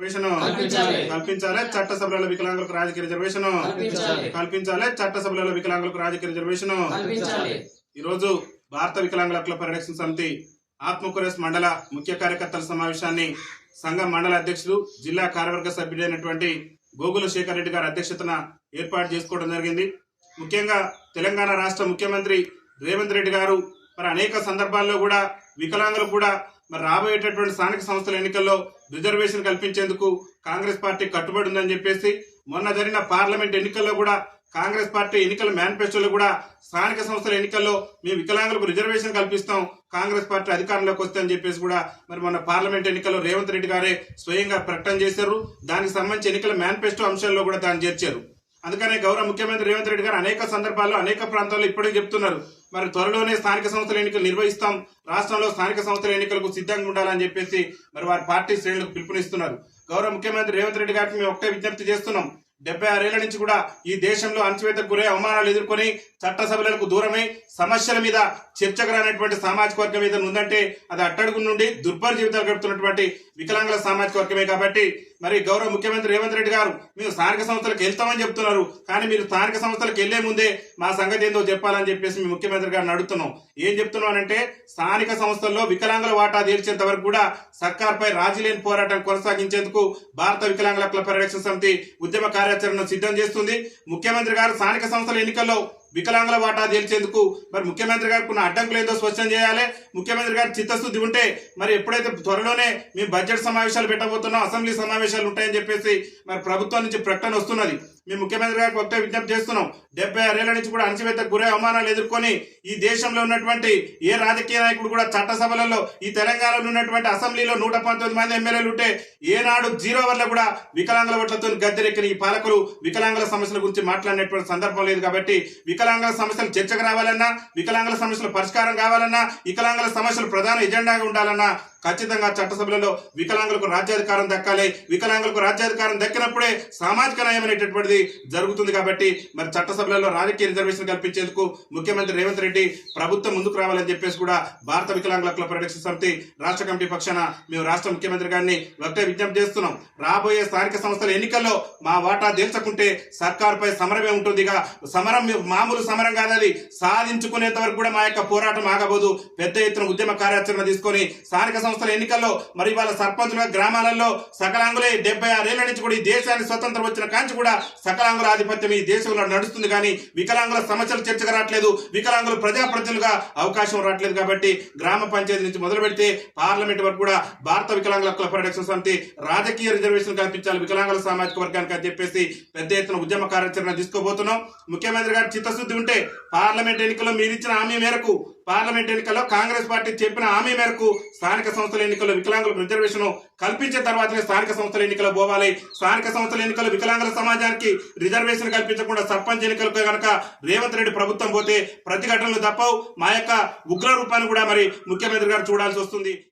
Reservation కల్పించాలి. కల్పించాలి చట్టసభలలో వికలాంగులకు రాజకీయ రిజర్వేషన్ కల్పించాలి. కల్పించాలి చట్టసభలలో వికలాంగులకు రాజకీయ రిజర్వేషన్ ఈరోజు భారత వికలాంగుల హక్కుల పరిరక్షణ సమితి ఆత్మకూరస్ మండల ముఖ్య కార్యకర్తల సమావేశాన్ని సంఘం మండల అధ్యక్షులు జిల్లా కార్యవర్గ సభ్యుడైనటువంటి గోగుల శేఖర్ రెడ్డి గారి అధ్యక్షతన ఏర్పాటు చేసుకోవడం జరిగింది ముఖ్యంగా తెలంగాణ రాష్ట్ర ముఖ్యమంత్రి రేవంత్ రెడ్డి గారు మరి అనేక సందర్భాల్లో కూడా వికలాంగులకు కూడా మరి రాబోయేటటువంటి స్థానిక సంస్థల ఎన్నికల్లో రిజర్వేషన్ కల్పించేందుకు కాంగ్రెస్ పార్టీ కట్టుబడి ఉందని చెప్పేసి మొన్న జరిగిన పార్లమెంట్ ఎన్నికల్లో కూడా కాంగ్రెస్ పార్టీ ఎన్నికల మేనిఫెస్టోలో కూడా స్థానిక సంస్థల ఎన్నికల్లో మేము వికలాంగులకు రిజర్వేషన్ కల్పిస్తాం కాంగ్రెస్ పార్టీ అధికారంలోకి వస్తే అని చెప్పేసి కూడా మరి మొన్న పార్లమెంట్ ఎన్నికల్లో రేవంత్ రెడ్డి గారే స్వయంగా ప్రకటన చేశారు. దానికి సంబంధించి ఎన్నికల మేనిఫెస్టో అంశాల్లో కూడా దాన్ని చేర్చారు. అందుకనే గౌరవ ముఖ్యమంత్రి రేవంత్ రెడ్డి గారు అనేక సందర్భాల్లో అనేక ప్రాంతాల్లో ఇప్పటికే చెప్తున్నారు. మరి త్వరలోనే స్థానిక సంస్థల ఎన్నికలు నిర్వహిస్తాం. రాష్ట్రంలో స్థానిక సంస్థల ఎన్నికలకు సిద్ధంగా ఉండాలని చెప్పేసి మరి వారి పార్టీ శ్రేణులకు పిలుపునిస్తున్నారు. గౌరవ ముఖ్యమంత్రి రేవంత్ రెడ్డి గారికి మేము ఒకటే విజ్ఞప్తి చేస్తున్నాం. డెబ్బై ఆరేళ్ళ నుంచి కూడా ఈ దేశంలో అణచివేతకు గురై అవమానాలు ఎదుర్కొని చట్టసభలకు దూరమై సమస్యల మీద చర్చకు రానటువంటి సామాజిక వర్గం ఏదైనా ఉందంటే అది అట్టడుగు నుండి దుర్భర జీవితాలు గడుపుతున్నటువంటి వికలాంగుల సామాజిక వర్గమే కాబట్టి మరి గౌరవ ముఖ్యమంత్రి రేవంత్ రెడ్డి గారు మేము స్థానిక సంస్థలకు వెళ్తామని చెప్తున్నారు. కానీ మీరు స్థానిక సంస్థలకు వెళ్ళే ముందే మా సంగతి ఏందో చెప్పాలని చెప్పేసి మేము ముఖ్యమంత్రి గారిని అడుగుతున్నాం. ఏం చెప్తున్నానంటే స్థానిక సంస్థల్లో వికలాంగుల వాటా తీర్చేంత వరకు కూడా సర్కార్పై రాజీ లేని పోరాటం కొనసాగించేందుకు భారత వికలాంగుల క్లబ్ పరిరక్షణ సమితి ఉద్యమ కార్యాచరణను సిద్ధం చేస్తుంది. ముఖ్యమంత్రి గారు స్థానిక సంస్థల ఎన్నికల్లో వికలాంగుల వాటా తేల్చేందుకు మరి ముఖ్యమంత్రి గారికి ఉన్న అడ్డంకులు ఏదో స్పష్టం చేయాలి. ముఖ్యమంత్రి గారి చిత్తశుద్ధి ఉంటే మరి ఎప్పుడైతే త్వరలోనే మేము బడ్జెట్ సమావేశాలు పెట్టబోతున్నాం అసెంబ్లీ సమావేశాలు ఉంటాయని చెప్పేసి మరి ప్రభుత్వం నుంచి ప్రకటన వస్తున్నది. మీ ముఖ్యమంత్రి గారికి ఒకటే విజ్ఞప్తి చేస్తున్నాం. డెబ్బై ఆరేళ్ళ నుంచి కూడా అణచివేతకు గురే అవమానాలు ఎదుర్కొని ఈ దేశంలో ఉన్నటువంటి ఏ రాజకీయ నాయకుడు కూడా చట్టసభలలో ఈ తెలంగాణలో ఉన్నటువంటి అసెంబ్లీలో నూట పంతొమ్మిది మంది ఎమ్మెల్యేలు ఉంటే ఏనాడు జీరో వల్ల కూడా వికలాంగుల ఓట్లతో గద్దెరెక్కిన ఈ పాలకులు వికలాంగుల సమస్యల గురించి మాట్లాడినటువంటి సందర్భం లేదు కాబట్టి వికలాంగుల సమస్యలు చర్చకు రావాలన్నా వికలాంగుల సమస్యల పరిష్కారం కావాలన్నా వికలాంగుల సమస్యలు ప్రధాన ఎజెండాగా ఉండాలన్నా ఖచ్చితంగా చట్టసభలలో వికలాంగులకు రాజ్యాధికారం దక్కాలి. వికలాంగులకు రాజ్యాధికారం దక్కినప్పుడే సామాజిక న్యాయం అనేటటువంటిది జరుగుతుంది కాబట్టి మరి చట్టసభలలో రాజకీయ రిజర్వేషన్ కల్పించేందుకు ముఖ్యమంత్రి రేవంత్ రెడ్డి ప్రభుత్వం ముందుకు రావాలని చెప్పేసి కూడా భారత వికలాంగుల హక్కుల పరిరక్షణ సమితి రాష్ట్ర కమిటీ పక్షాన మేము రాష్ట్ర ముఖ్యమంత్రి గారిని ఒకటే విజ్ఞప్తి చేస్తున్నాం. రాబోయే స్థానిక సంస్థల ఎన్నికల్లో మా వాటా తేల్చకుంటే సర్కారుపై సమరమే ఉంటుంది ఇక సమరం మామూలు సమరం కాదది. సాధించుకునేంత వరకు కూడా మా యొక్క పోరాటం ఆగబోదు. పెద్ద ఎత్తున ఉద్యమ కార్యాచరణ తీసుకొని స్థానిక సంస్థల ఎన్నికల్లో మరి వాళ్ళ సర్పంచుల గ్రామాలలో సకలాంగులే డెబ్బై ఆరేళ్ళ నుంచి కూడా ఈ దేశానికి స్వతంత్రం వచ్చిన కాంచి కూడా సకలాంగుల ఆధిపత్యం ఈ దేశంలో నడుస్తుంది కానీ వికలాంగుల సమస్యలు చర్చకు రావట్లేదు. వికలాంగులు ప్రజాప్రతినిధులుగా అవకాశం రావట్లేదు కాబట్టి గ్రామ పంచాయతీ నుంచి మొదలు పెడితే పార్లమెంట్ వరకు కూడా భారత వికలాంగుల హక్కుల పరిరక్షణ సమితి రాజకీయ రిజర్వేషన్ కల్పించాలి వికలాంగుల సామాజిక వర్గానికి అని చెప్పేసి పెద్ద ఎత్తున ఉద్యమ కార్యాచరణ తీసుకోబోతున్నాం. ముఖ్యమంత్రి గారి చిత్తశుద్ధి ఉంటే పార్లమెంట్ ఎన్నికల్లో మీరు ఇచ్చిన హామీ మేరకు పార్లమెంట్ ఎన్నికల్లో కాంగ్రెస్ పార్టీ చెప్పిన హామీ మేరకు స్థానిక సంస్థల ఎన్నికల్లో వికలాంగులకు రిజర్వేషన్ కల్పించిన తర్వాతనే స్థానిక సంస్థల ఎన్నికలు పోవాలి. స్థానిక సంస్థల ఎన్నికల్లో వికలాంగుల సమాజానికి రిజర్వేషన్ కల్పించకుండా సర్పంచ్ ఎన్నికలకు కనుక రేవంత్ రెడ్డి ప్రభుత్వం పోతే ప్రతిఘటనలు తప్పవు. మా యొక్క ఉగ్ర రూపాన్ని కూడా మరి ముఖ్యమంత్రి గారు చూడాల్సి వస్తుంది.